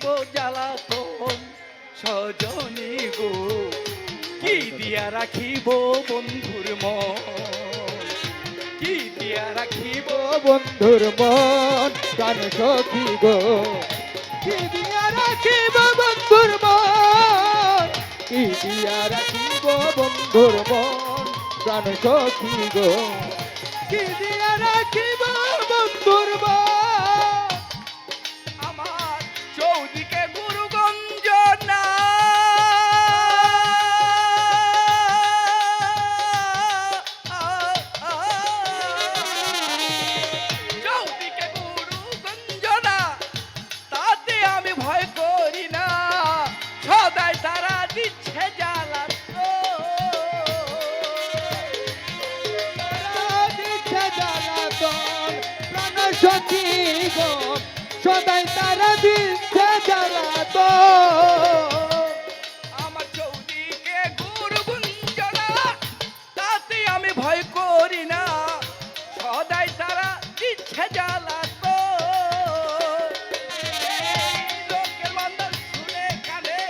সইব জ্বালাতন সজনী গো। কি দিয়া রাখিব বন্ধুর মন? কি দিয়া রাখিব বন্ধুর মন? প্রাণ সখী গো। কি দিয়া রাখিব বন্ধুর মন? কি দিয়া রাখিব বন্ধুর মন? প্রাণ সখী কি দিয়া রাখিব বন্ধুর মন? সদাই তারা দিচ্ছে জ্বালাতন আমার চৌদিকে গুরু গুঞ্জনা, তাতে আমি ভয় করি না। সদাই তারা দিচ্ছে জ্বালা তো লোকের মন্দল শুনে কানে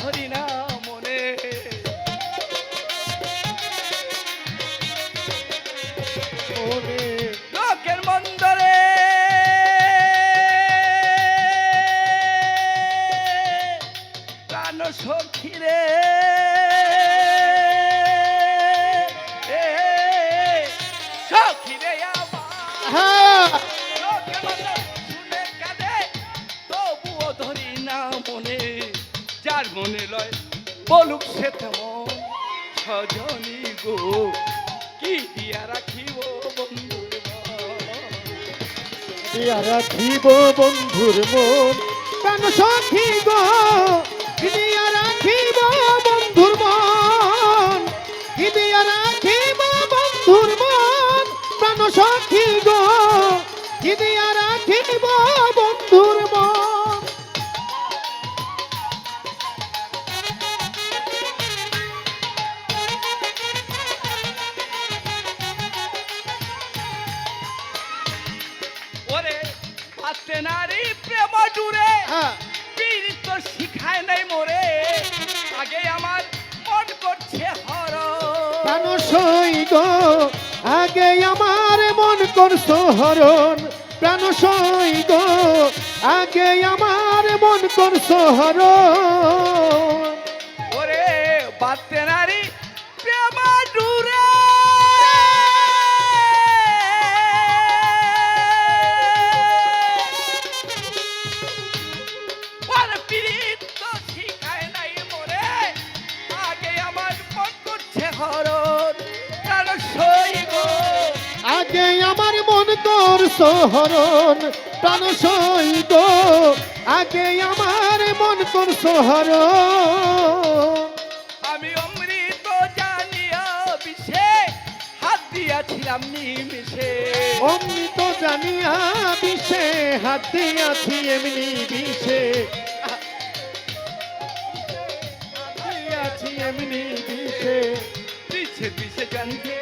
ধরি না। আমার। হ্যাঁ। লোকের শুনে কাঁদে, তবুও ধরি না মনে। যার মনে লয় বলুক সে তেমন সজনী গো। কি দিয়া রাখিব বন্ধুর মন? দিয়া রাখিব বন্ধুর মন? প্রাণ সখী গো? সখী গো দিয়া রাখিব বন্ধুর মন। ওরে পাতে নারী প্রেম জুড়ে হ্যাঁ। পীড়িত তো শিখায় নাই মোরে। আগে আমার মন করছে হর প্রাণ সই গো? আগে আমার করছ হরণ প্রাণ সই গো আগে আমার মন করছ হরণ ওরে পাতে নারী জুড়ে ওরে পীড়িত তো শিখায় আগে আমার মন করছে হরণ প্রাণ সই আগে আমার মন করছ হরণ আমি অমৃত জানিয়া বিষে হাত দিয়াছিলাম নিমিষে। অমৃত জানিয়া বিষে হাত দিয়াছি এমনি বিষে। এমনি বিষে। পিছে পিছে জানতে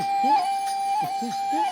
ウフフッ。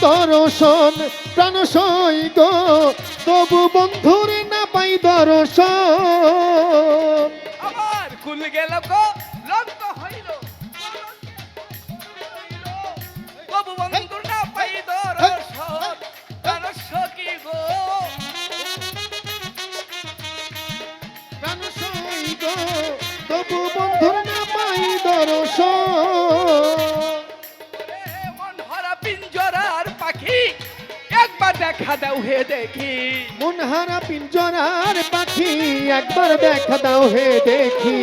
দর্শন প্রাণ গো তবু বন্ধুর না পাই দর্শন। হে দেখি। মনহারা পিঞ্জরার পাখি একবার দেখা দাও হে দেখি।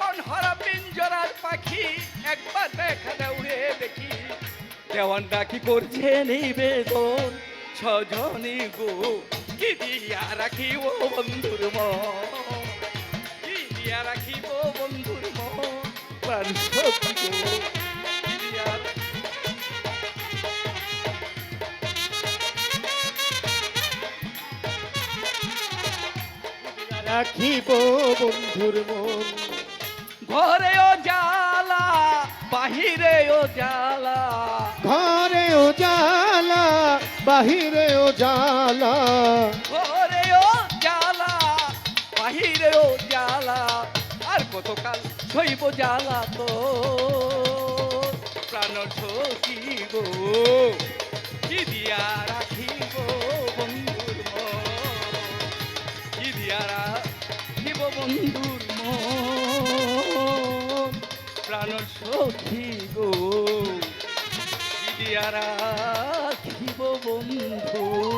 মনহারা মন পিঞ্জরার পাখি একবার দেখা দাও হে দেখি। দেওয়ানটা কি করছে নিবেদন ছজনী গো কি দিয়া রাখিব বন্ধুর মন? রাখিব বন্ধুর মন। ঘরেও জ্বালা বাহিরেও জ্বালা। ঘরেও জালা বাহিরেও জালা ঘরেও জ্বালা। বাহিরেও জ্বালা আর কতকাল সইব জ্বালা তো। প্রাণ গো কি দিয়া প্রাণ সখী গো? দিয়া রাখিব বন্ধু?